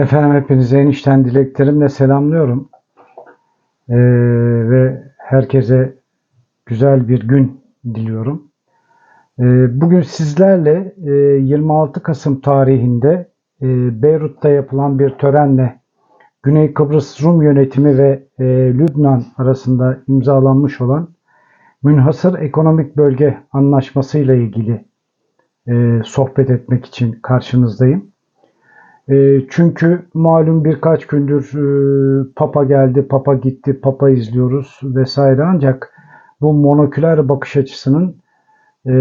Efendim hepinize enişten dileklerimle selamlıyorum. Ee, ve herkese güzel bir gün diliyorum. Ee, bugün sizlerle e, 26 Kasım tarihinde e, Beyrut'ta yapılan bir törenle Güney Kıbrıs Rum yönetimi ve e, Lübnan arasında imzalanmış olan Münhasır Ekonomik Bölge Anlaşması ile ilgili e, sohbet etmek için karşınızdayım. E, çünkü malum birkaç gündür e, Papa geldi, Papa gitti, Papa izliyoruz vesaire ancak bu monoküler bakış açısının e,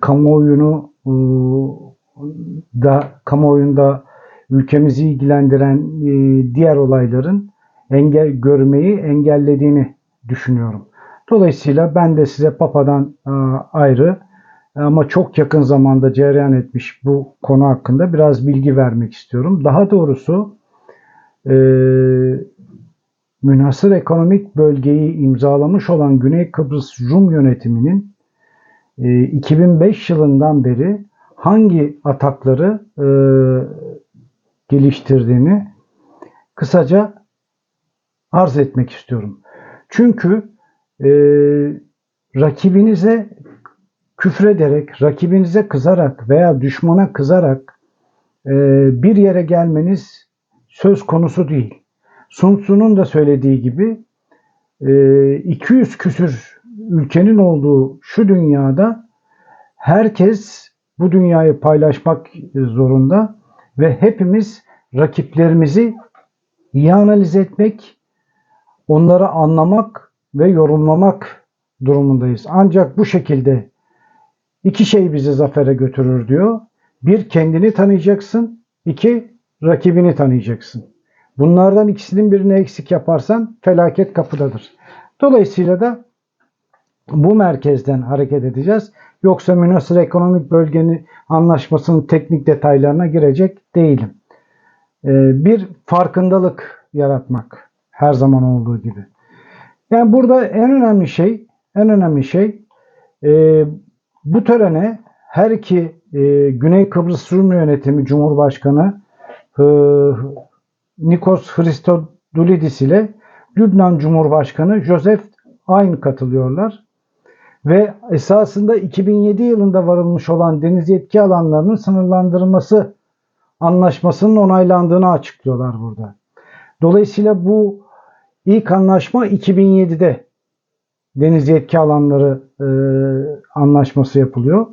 kamuoyunu e, da kamuoyunda ülkemizi ilgilendiren e, diğer olayların engel görmeyi engellediğini düşünüyorum. Dolayısıyla ben de size Papa'dan e, ayrı ama çok yakın zamanda cereyan etmiş bu konu hakkında biraz bilgi vermek istiyorum. Daha doğrusu e, münhasır ekonomik bölgeyi imzalamış olan Güney Kıbrıs Rum yönetiminin e, 2005 yılından beri hangi atakları e, geliştirdiğini kısaca arz etmek istiyorum. Çünkü e, rakibinize küfrederek, rakibinize kızarak veya düşmana kızarak e, bir yere gelmeniz söz konusu değil. Sun Tzu'nun da söylediği gibi e, 200 küsür ülkenin olduğu şu dünyada herkes bu dünyayı paylaşmak zorunda ve hepimiz rakiplerimizi iyi analiz etmek, onları anlamak ve yorumlamak durumundayız. Ancak bu şekilde iki şey bizi zafere götürür diyor. Bir kendini tanıyacaksın, iki rakibini tanıyacaksın. Bunlardan ikisinin birini eksik yaparsan felaket kapıdadır. Dolayısıyla da bu merkezden hareket edeceğiz. Yoksa münasır ekonomik bölgenin anlaşmasının teknik detaylarına girecek değilim. Ee, bir farkındalık yaratmak her zaman olduğu gibi. Yani burada en önemli şey, en önemli şey e, bu törene her iki e, Güney Kıbrıs Rum Yönetimi Cumhurbaşkanı e, Nikos Christodoulidis ile Lübnan Cumhurbaşkanı Joseph Ayn katılıyorlar. Ve esasında 2007 yılında varılmış olan deniz yetki alanlarının sınırlandırılması anlaşmasının onaylandığını açıklıyorlar burada. Dolayısıyla bu ilk anlaşma 2007'de deniz yetki alanları e, anlaşması yapılıyor.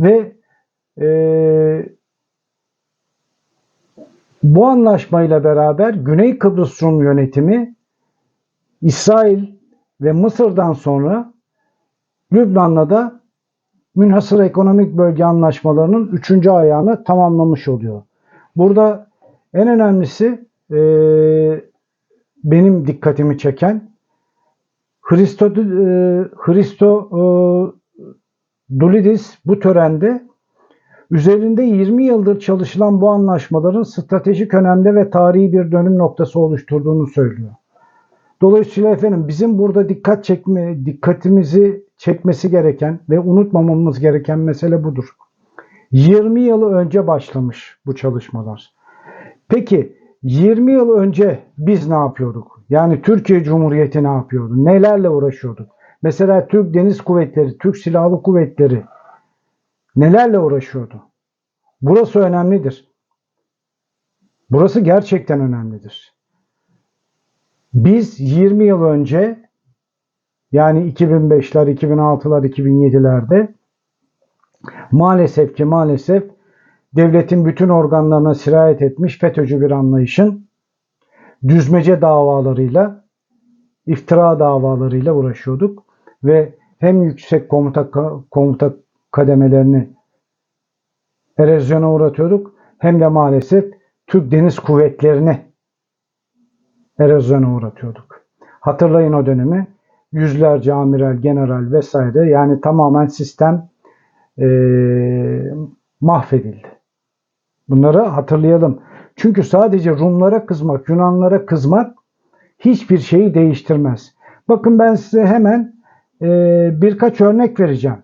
Ve e, bu anlaşmayla beraber Güney Kıbrıs Rum yönetimi İsrail ve Mısır'dan sonra Lübnan'la da münhasır ekonomik bölge anlaşmalarının üçüncü ayağını tamamlamış oluyor. Burada en önemlisi e, benim dikkatimi çeken Hristo, e, Hristo e, Dulidis bu törende üzerinde 20 yıldır çalışılan bu anlaşmaların stratejik önemde ve tarihi bir dönüm noktası oluşturduğunu söylüyor. Dolayısıyla efendim bizim burada dikkat çekme, dikkatimizi çekmesi gereken ve unutmamamız gereken mesele budur. 20 yıl önce başlamış bu çalışmalar. Peki 20 yıl önce biz ne yapıyorduk? Yani Türkiye Cumhuriyeti ne yapıyordu? Nelerle uğraşıyorduk? Mesela Türk Deniz Kuvvetleri, Türk Silahlı Kuvvetleri nelerle uğraşıyordu? Burası önemlidir. Burası gerçekten önemlidir. Biz 20 yıl önce yani 2005'ler, 2006'lar, 2007'lerde maalesef ki maalesef devletin bütün organlarına sirayet etmiş FETÖ'cü bir anlayışın düzmece davalarıyla, iftira davalarıyla uğraşıyorduk ve hem yüksek komuta komuta kademelerini erozyona uğratıyorduk hem de maalesef Türk Deniz Kuvvetlerini erozyona uğratıyorduk. Hatırlayın o dönemi. Yüzlerce amiral, general vesaire yani tamamen sistem e, mahvedildi. Bunları hatırlayalım. Çünkü sadece Rumlara kızmak, Yunanlara kızmak hiçbir şeyi değiştirmez. Bakın ben size hemen e, birkaç örnek vereceğim.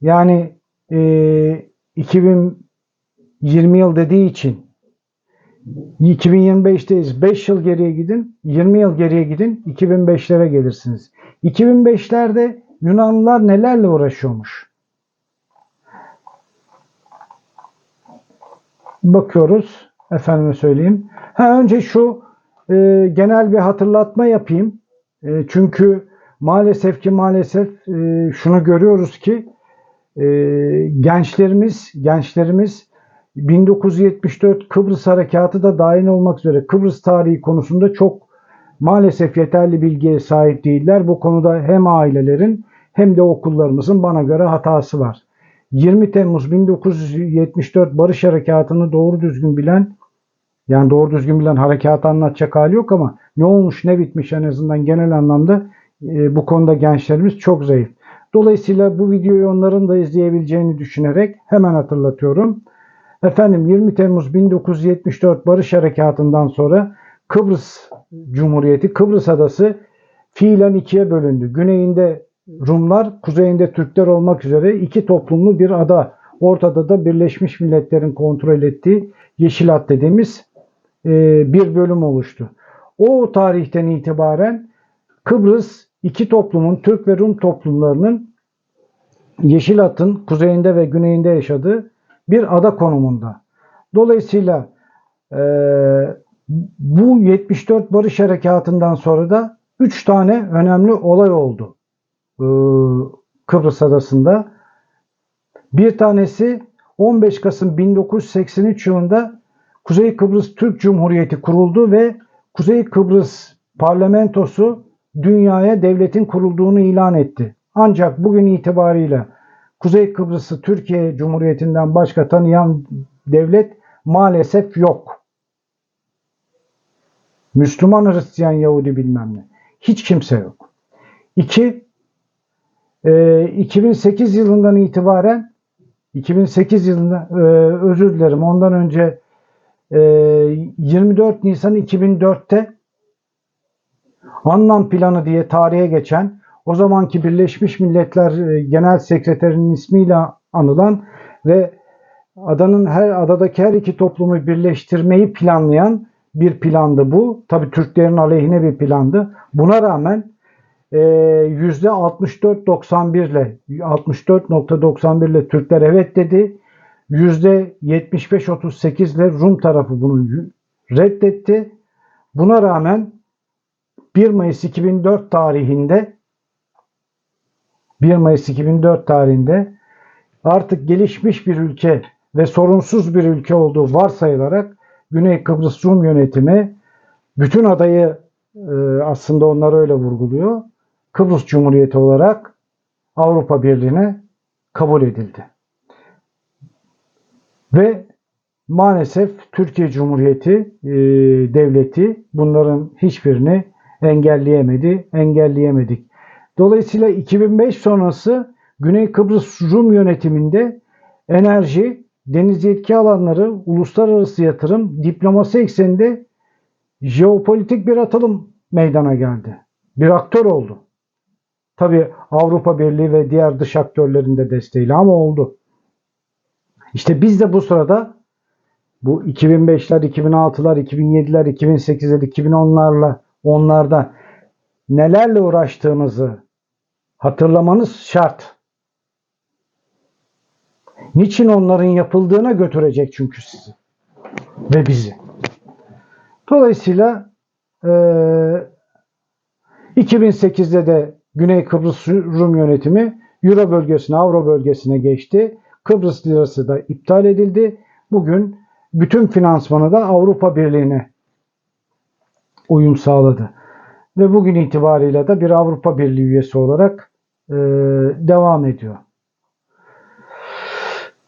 Yani e, 2020 yıl dediği için 2025'teyiz. 5 yıl geriye gidin, 20 yıl geriye gidin, 2005'lere gelirsiniz. 2005'lerde Yunanlılar nelerle uğraşıyormuş? Bakıyoruz. Efendime söyleyeyim. Ha, önce şu e, genel bir hatırlatma yapayım. E, çünkü maalesef ki maalesef e, şunu görüyoruz ki e, gençlerimiz gençlerimiz 1974 Kıbrıs Harekatı da dahil olmak üzere Kıbrıs tarihi konusunda çok maalesef yeterli bilgiye sahip değiller. Bu konuda hem ailelerin hem de okullarımızın bana göre hatası var. 20 Temmuz 1974 Barış Harekatı'nı doğru düzgün bilen yani doğru düzgün bilen harekatı anlatacak hali yok ama ne olmuş ne bitmiş en azından genel anlamda e, bu konuda gençlerimiz çok zayıf. Dolayısıyla bu videoyu onların da izleyebileceğini düşünerek hemen hatırlatıyorum. Efendim 20 Temmuz 1974 Barış Harekatı'ndan sonra Kıbrıs Cumhuriyeti, Kıbrıs Adası fiilen ikiye bölündü. Güneyinde Rumlar, kuzeyinde Türkler olmak üzere iki toplumlu bir ada. Ortada da Birleşmiş Milletler'in kontrol ettiği Yeşil Hat dediğimiz bir bölüm oluştu. O tarihten itibaren Kıbrıs iki toplumun, Türk ve Rum toplumlarının Yeşil Hat'ın kuzeyinde ve güneyinde yaşadığı bir ada konumunda. Dolayısıyla e, bu 74 Barış Harekatı'ndan sonra da 3 tane önemli olay oldu e, Kıbrıs Adası'nda. Bir tanesi 15 Kasım 1983 yılında Kuzey Kıbrıs Türk Cumhuriyeti kuruldu ve Kuzey Kıbrıs parlamentosu dünyaya devletin kurulduğunu ilan etti. Ancak bugün itibariyle Kuzey Kıbrıs'ı Türkiye Cumhuriyeti'nden başka tanıyan devlet maalesef yok. Müslüman, Hristiyan, Yahudi bilmem ne. Hiç kimse yok. İki, e, 2008 yılından itibaren 2008 yılında e, özür dilerim ondan önce e, 24 Nisan 2004'te Anlam Planı diye tarihe geçen o zamanki Birleşmiş Milletler e, Genel Sekreterinin ismiyle anılan ve adanın her adadaki her iki toplumu birleştirmeyi planlayan bir plandı bu. Tabi Türklerin aleyhine bir plandı. Buna rağmen %64.91 e, ile 64.91 ile Türkler evet dedi. %75-38 ile Rum tarafı bunu reddetti. Buna rağmen 1 Mayıs 2004 tarihinde 1 Mayıs 2004 tarihinde artık gelişmiş bir ülke ve sorunsuz bir ülke olduğu varsayılarak Güney Kıbrıs Rum yönetimi bütün adayı e, aslında onlar öyle vurguluyor. Kıbrıs Cumhuriyeti olarak Avrupa Birliği'ne kabul edildi. Ve maalesef Türkiye Cumhuriyeti e, devleti bunların hiçbirini engelleyemedi, engelleyemedik. Dolayısıyla 2005 sonrası Güney Kıbrıs Rum yönetiminde enerji, deniz yetki alanları, uluslararası yatırım, diplomasi ekseninde jeopolitik bir atılım meydana geldi. Bir aktör oldu. Tabi Avrupa Birliği ve diğer dış aktörlerin de desteğiyle ama oldu. İşte biz de bu sırada bu 2005'ler, 2006'lar, 2007'ler, 2008'ler, 2010'larla onlarda nelerle uğraştığımızı hatırlamanız şart. Niçin onların yapıldığına götürecek çünkü sizi ve bizi. Dolayısıyla e, 2008'de de Güney Kıbrıs Rum yönetimi Euro bölgesine, Avro bölgesine geçti. Kıbrıs lirası da iptal edildi. Bugün bütün finansmanı da Avrupa Birliği'ne uyum sağladı. Ve bugün itibariyle de bir Avrupa Birliği üyesi olarak e, devam ediyor.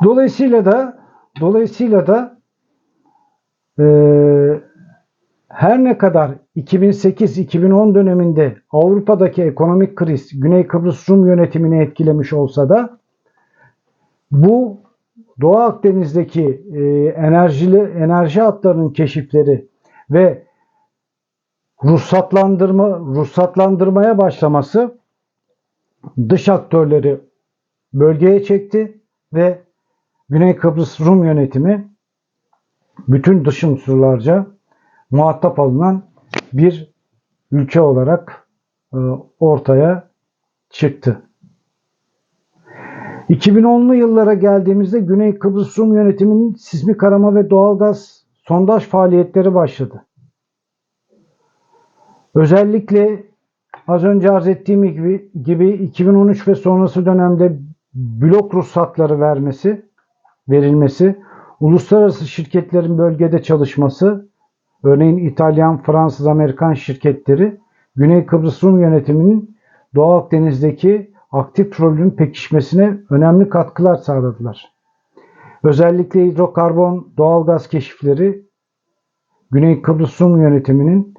Dolayısıyla da dolayısıyla da e, her ne kadar 2008-2010 döneminde Avrupa'daki ekonomik kriz Güney Kıbrıs Rum yönetimini etkilemiş olsa da bu Doğu Akdeniz'deki e, enerjili enerji hatlarının keşifleri ve ruhsatlandırma ruhsatlandırmaya başlaması dış aktörleri bölgeye çekti ve Güney Kıbrıs Rum yönetimi bütün dış unsurlarca muhatap alınan bir ülke olarak e, ortaya çıktı. 2010'lu yıllara geldiğimizde Güney Kıbrıs Rum yönetiminin sismik arama ve doğalgaz sondaj faaliyetleri başladı. Özellikle az önce arz ettiğim gibi, gibi 2013 ve sonrası dönemde blok ruhsatları vermesi, verilmesi, uluslararası şirketlerin bölgede çalışması, örneğin İtalyan, Fransız, Amerikan şirketleri Güney Kıbrıs Rum yönetiminin Doğu Akdeniz'deki aktif rolünün pekişmesine önemli katkılar sağladılar. Özellikle hidrokarbon doğalgaz keşifleri Güney Kıbrıs yönetiminin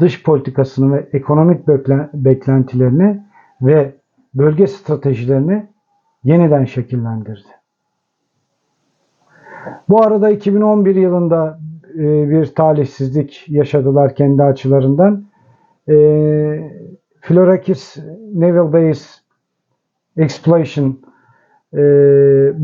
dış politikasını ve ekonomik beklentilerini ve bölge stratejilerini yeniden şekillendirdi. Bu arada 2011 yılında e, bir talihsizlik yaşadılar kendi açılarından. E, Florakis Naval Base Explosion e,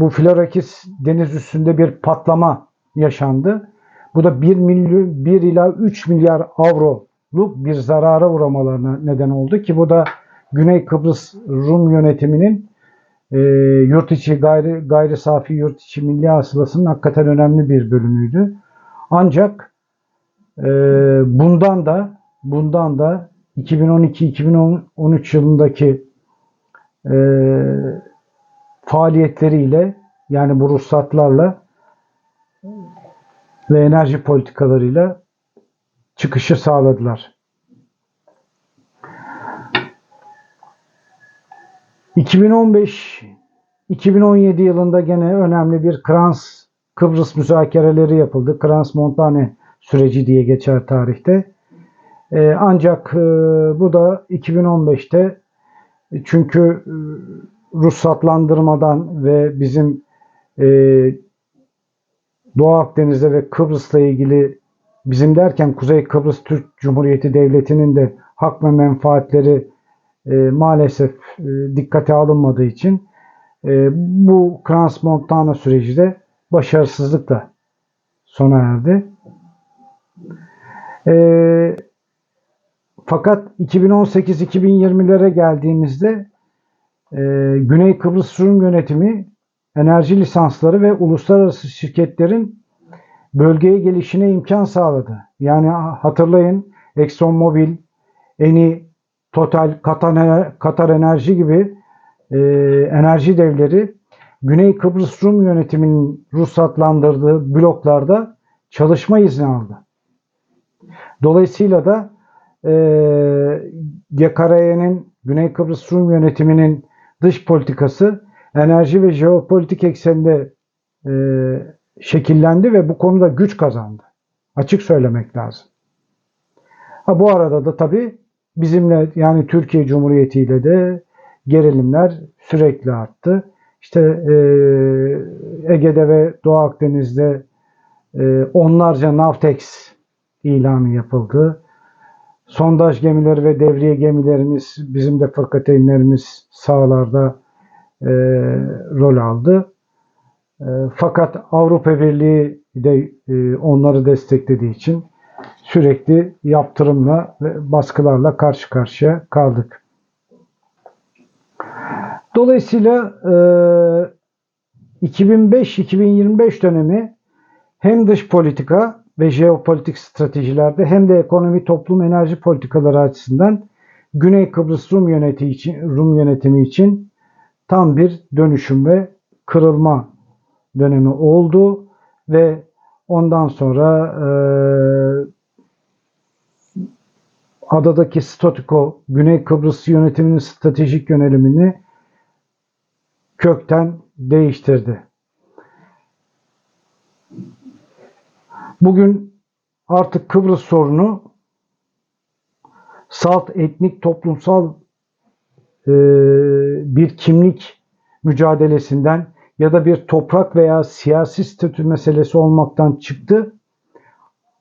bu Florakis deniz üstünde bir patlama yaşandı. Bu da 1, milyon, 1 ila 3 milyar avroluk bir zarara uğramalarına neden oldu ki bu da Güney Kıbrıs Rum yönetiminin e, yurt içi gayri, gayri safi yurt içi milli hasılasının hakikaten önemli bir bölümüydü. Ancak e, bundan da bundan da 2012-2013 yılındaki e, faaliyetleriyle yani bu ruhsatlarla ve enerji politikalarıyla çıkışı sağladılar. 2015-2017 yılında gene önemli bir Krans Kıbrıs müzakereleri yapıldı. Krans Montane süreci diye geçer tarihte. Ee, ancak e, bu da 2015'te çünkü e, ruhsatlandırmadan ve bizim e, Doğu Akdeniz'de ve Kıbrıs'la ilgili bizim derken Kuzey Kıbrıs Türk Cumhuriyeti Devleti'nin de hak ve menfaatleri e, maalesef e, dikkate alınmadığı için e, bu Trans-Montana süreci de başarısızlıkla sona erdi. E, fakat 2018-2020'lere geldiğimizde e, Güney Kıbrıs Rum Yönetimi enerji lisansları ve uluslararası şirketlerin bölgeye gelişine imkan sağladı. Yani hatırlayın ExxonMobil, Eni, Total, Katar, Katar Enerji gibi e, enerji devleri Güney Kıbrıs Rum yönetiminin ruhsatlandırdığı bloklarda çalışma izni aldı. Dolayısıyla da e, GKR'nin Güney Kıbrıs Rum yönetiminin dış politikası enerji ve jeopolitik ekseninde e, şekillendi ve bu konuda güç kazandı. Açık söylemek lazım. Ha, bu arada da tabii bizimle yani Türkiye Cumhuriyeti ile de gerilimler sürekli arttı. İşte e, Ege'de ve Doğu Akdeniz'de e, onlarca Navtex ilanı yapıldı. Sondaj gemileri ve devriye gemilerimiz, bizim de fırkateynlerimiz sahalarda e, rol aldı. E, fakat Avrupa Birliği de e, onları desteklediği için sürekli yaptırımla ve baskılarla karşı karşıya kaldık. Dolayısıyla e, 2005-2025 dönemi hem dış politika ve jeopolitik stratejilerde hem de ekonomi, toplum, enerji politikaları açısından Güney Kıbrıs Rum yönetimi için, Rum yönetimi için tam bir dönüşüm ve kırılma dönemi oldu ve ondan sonra e, adadaki statüko Güney Kıbrıs yönetiminin stratejik yönelimini kökten değiştirdi. Bugün artık Kıbrıs sorunu salt etnik toplumsal e, bir kimlik mücadelesinden ya da bir toprak veya siyasi statü meselesi olmaktan çıktı.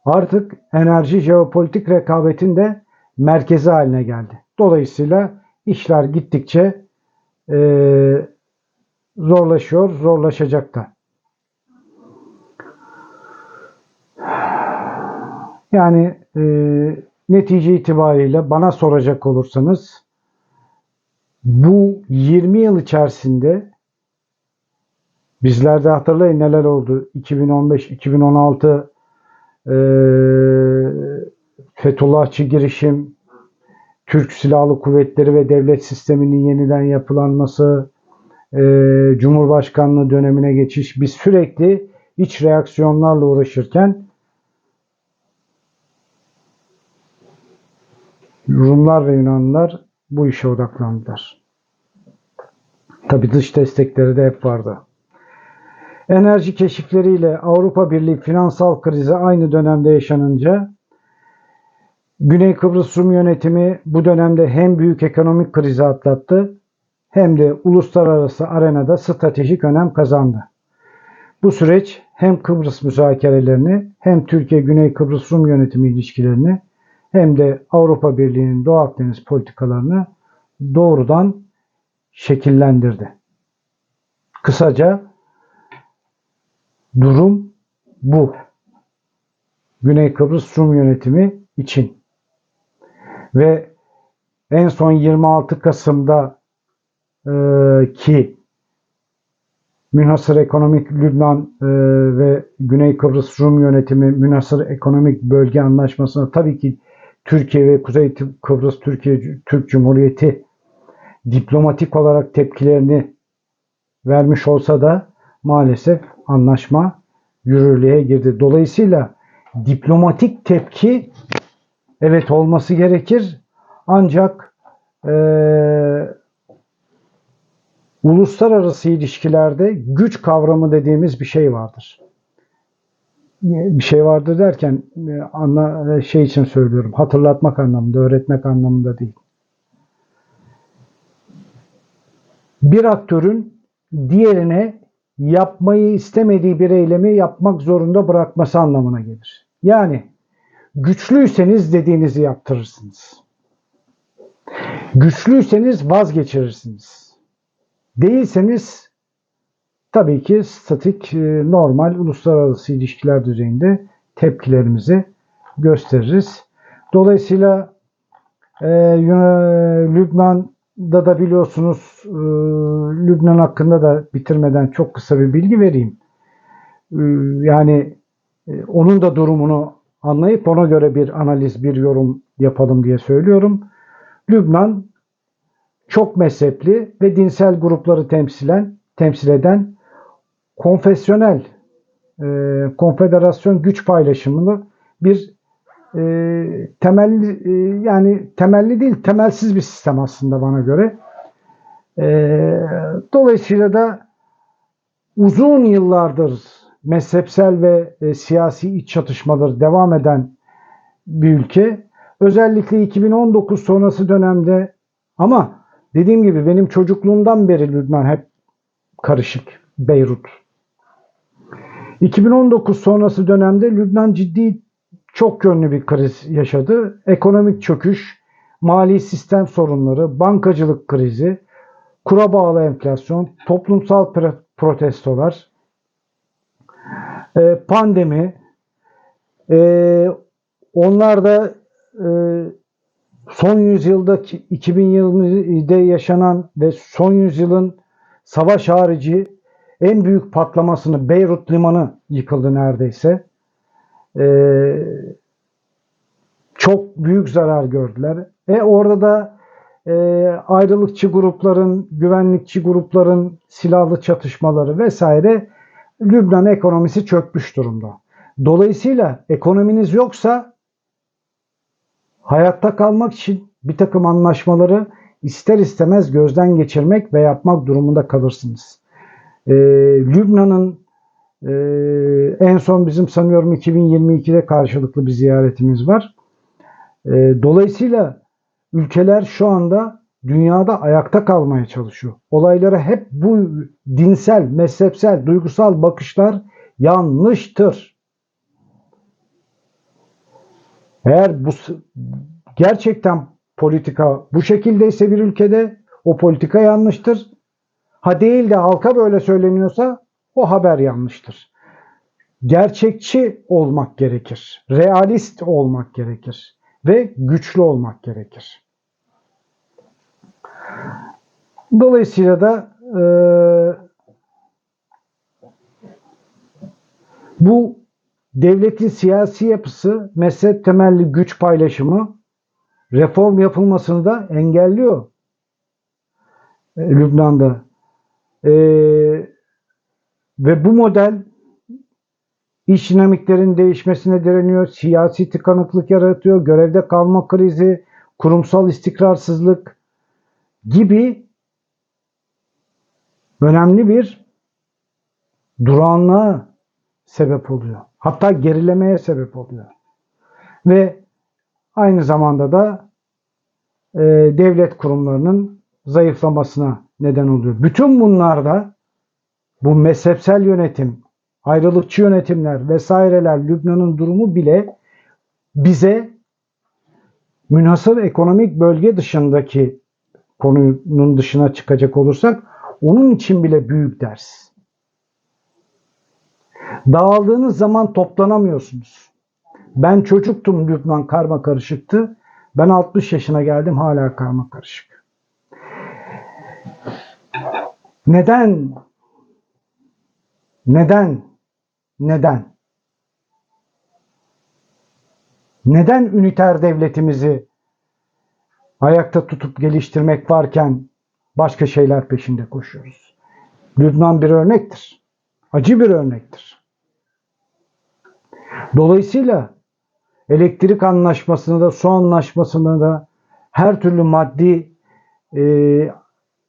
Artık enerji jeopolitik rekabetin de merkezi haline geldi. Dolayısıyla işler gittikçe e, zorlaşıyor, zorlaşacak da. Yani e, netice itibariyle bana soracak olursanız bu 20 yıl içerisinde bizlerde hatırlayın neler oldu. 2015-2016 e, Fethullahçı girişim, Türk Silahlı Kuvvetleri ve devlet sisteminin yeniden yapılanması, e, Cumhurbaşkanlığı dönemine geçiş. Biz sürekli iç reaksiyonlarla uğraşırken Rumlar ve Yunanlılar bu işe odaklandılar. Tabi dış destekleri de hep vardı. Enerji keşifleriyle Avrupa Birliği finansal krizi aynı dönemde yaşanınca Güney Kıbrıs Rum yönetimi bu dönemde hem büyük ekonomik krizi atlattı hem de uluslararası arenada stratejik önem kazandı. Bu süreç hem Kıbrıs müzakerelerini hem Türkiye-Güney Kıbrıs Rum yönetimi ilişkilerini hem de Avrupa Birliği'nin Doğu Akdeniz politikalarını doğrudan şekillendirdi. Kısaca durum bu. Güney Kıbrıs Rum yönetimi için. Ve en son 26 Kasım'da e, ki Münhasır Ekonomik Lübnan e, ve Güney Kıbrıs Rum yönetimi Münhasır Ekonomik Bölge Anlaşması'na tabii ki Türkiye ve Kuzey Kıbrıs Türkiye Türk Cumhuriyeti diplomatik olarak tepkilerini vermiş olsa da maalesef anlaşma yürürlüğe girdi. Dolayısıyla diplomatik tepki evet olması gerekir ancak e, uluslararası ilişkilerde güç kavramı dediğimiz bir şey vardır. Bir şey vardır derken e, anla, şey için söylüyorum. Hatırlatmak anlamında, öğretmek anlamında değil. Bir aktörün diğerine yapmayı istemediği bir eylemi yapmak zorunda bırakması anlamına gelir. Yani güçlüyseniz dediğinizi yaptırırsınız. Güçlüyseniz vazgeçirirsiniz. Değilseniz tabii ki statik, e, normal uluslararası ilişkiler düzeyinde tepkilerimizi gösteririz. Dolayısıyla e, Lübnan'da da biliyorsunuz e, Lübnan hakkında da bitirmeden çok kısa bir bilgi vereyim. Yani onun da durumunu anlayıp ona göre bir analiz, bir yorum yapalım diye söylüyorum. Lübnan çok mezhepli ve dinsel grupları temsilen temsil eden konfesyonel e, konfederasyon güç paylaşımını bir e, temelli e, yani temelli değil temelsiz bir sistem aslında bana göre. E, dolayısıyla da uzun yıllardır mezhepsel ve e, siyasi iç çatışmaları devam eden bir ülke. Özellikle 2019 sonrası dönemde ama dediğim gibi benim çocukluğumdan beri Lübnan hep karışık. Beyrut. 2019 sonrası dönemde Lübnan ciddi çok yönlü bir kriz yaşadı. Ekonomik çöküş, mali sistem sorunları, bankacılık krizi, kura bağlı enflasyon, toplumsal protestolar, e, pandemi, e, onlar da e, son yüzyılda 2020'de yaşanan ve son yüzyılın savaş harici en büyük patlamasını Beyrut limanı yıkıldı neredeyse. Ee, çok büyük zarar gördüler. E orada da e, ayrılıkçı grupların, güvenlikçi grupların silahlı çatışmaları vesaire Lübnan ekonomisi çökmüş durumda. Dolayısıyla ekonominiz yoksa hayatta kalmak için bir takım anlaşmaları ister istemez gözden geçirmek ve yapmak durumunda kalırsınız. Ee, Lübnan'ın e, en son bizim sanıyorum 2022'de karşılıklı bir ziyaretimiz var. E, dolayısıyla ülkeler şu anda dünyada ayakta kalmaya çalışıyor. Olaylara hep bu dinsel, mezhepsel, duygusal bakışlar yanlıştır. Eğer bu gerçekten politika bu şekildeyse bir ülkede o politika yanlıştır. Ha değil de halka böyle söyleniyorsa o haber yanlıştır. gerçekçi olmak gerekir. Realist olmak gerekir. Ve güçlü olmak gerekir. Dolayısıyla da e, bu devletin siyasi yapısı, mezhep temelli güç paylaşımı reform yapılmasını da engelliyor. E, Lübnan'da. E, ve bu model iş dinamiklerin değişmesine direniyor, siyasi tıkanıklık yaratıyor, görevde kalma krizi, kurumsal istikrarsızlık gibi önemli bir durağanlığa sebep oluyor. Hatta gerilemeye sebep oluyor. Ve aynı zamanda da e, devlet kurumlarının zayıflamasına neden oluyor. Bütün bunlarda bu mezhepsel yönetim, ayrılıkçı yönetimler vesaireler, Lübnan'ın durumu bile bize münhasır ekonomik bölge dışındaki konunun dışına çıkacak olursak onun için bile büyük ders. Dağıldığınız zaman toplanamıyorsunuz. Ben çocuktum Lübnan karma karışıktı. Ben 60 yaşına geldim hala karma karışık. Neden? Neden? Neden? Neden üniter devletimizi ayakta tutup geliştirmek varken başka şeyler peşinde koşuyoruz? Lübnan bir örnektir. Acı bir örnektir. Dolayısıyla elektrik anlaşmasını da su anlaşmasını da her türlü maddi e,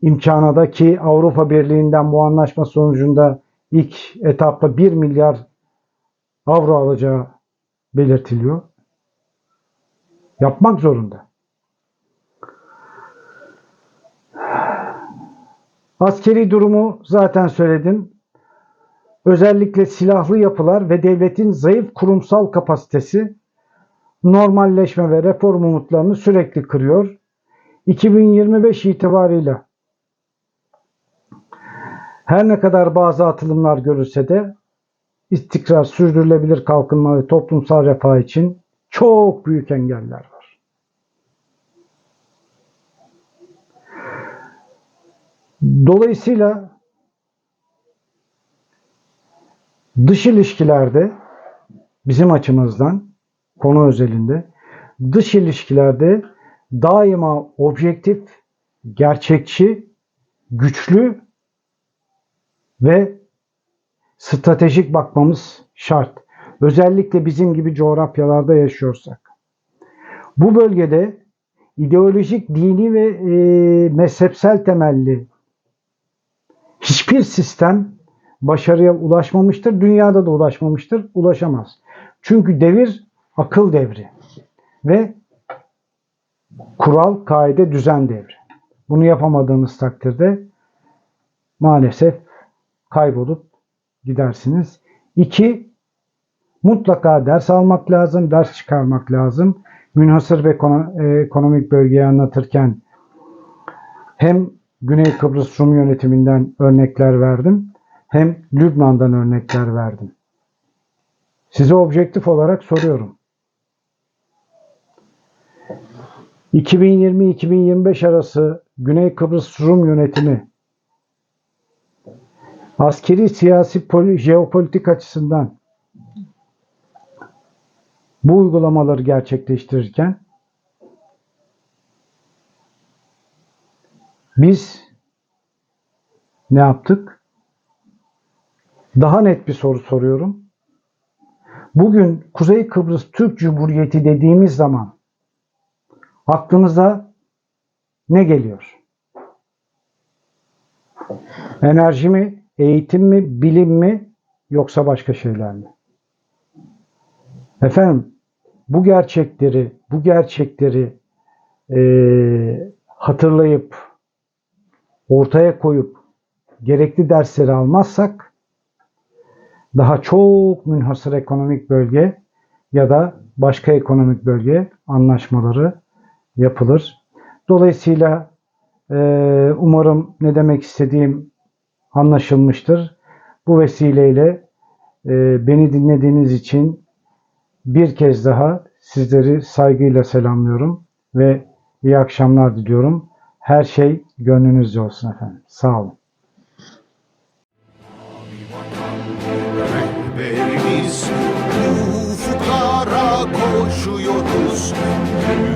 imkana da ki Avrupa Birliği'nden bu anlaşma sonucunda ilk etapta 1 milyar avro alacağı belirtiliyor. Yapmak zorunda. Askeri durumu zaten söyledim. Özellikle silahlı yapılar ve devletin zayıf kurumsal kapasitesi normalleşme ve reform umutlarını sürekli kırıyor. 2025 itibarıyla her ne kadar bazı atılımlar görülse de istikrar, sürdürülebilir kalkınma ve toplumsal refah için çok büyük engeller var. Dolayısıyla dış ilişkilerde bizim açımızdan konu özelinde dış ilişkilerde daima objektif, gerçekçi, güçlü ve stratejik bakmamız şart. Özellikle bizim gibi coğrafyalarda yaşıyorsak. Bu bölgede ideolojik, dini ve e, mezhepsel temelli hiçbir sistem başarıya ulaşmamıştır. Dünyada da ulaşmamıştır. Ulaşamaz. Çünkü devir akıl devri ve kural, kaide, düzen devri. Bunu yapamadığınız takdirde maalesef kaybolup gidersiniz. İki, mutlaka ders almak lazım, ders çıkarmak lazım. Münhasır ve ekonomik bölgeyi anlatırken hem Güney Kıbrıs Rum yönetiminden örnekler verdim, hem Lübnan'dan örnekler verdim. Size objektif olarak soruyorum. 2020-2025 arası Güney Kıbrıs Rum yönetimi askeri siyasi jeopolitik açısından bu uygulamaları gerçekleştirirken biz ne yaptık? Daha net bir soru soruyorum. Bugün Kuzey Kıbrıs Türk Cumhuriyeti dediğimiz zaman aklınıza ne geliyor? Enerji mi, eğitim mi, bilim mi yoksa başka şeyler mi? Efendim bu gerçekleri, bu gerçekleri e, hatırlayıp ortaya koyup gerekli dersleri almazsak daha çok münhasır ekonomik bölge ya da başka ekonomik bölge anlaşmaları yapılır. Dolayısıyla e, umarım ne demek istediğim anlaşılmıştır. Bu vesileyle Ee, beni dinlediğiniz için bir kez daha sizleri saygıyla selamlıyorum ve iyi akşamlar diliyorum. Her şey gönlünüzce olsun efendim. Sağ olun.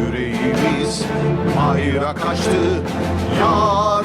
Yüreğimiz bayrak açtı Yarınlar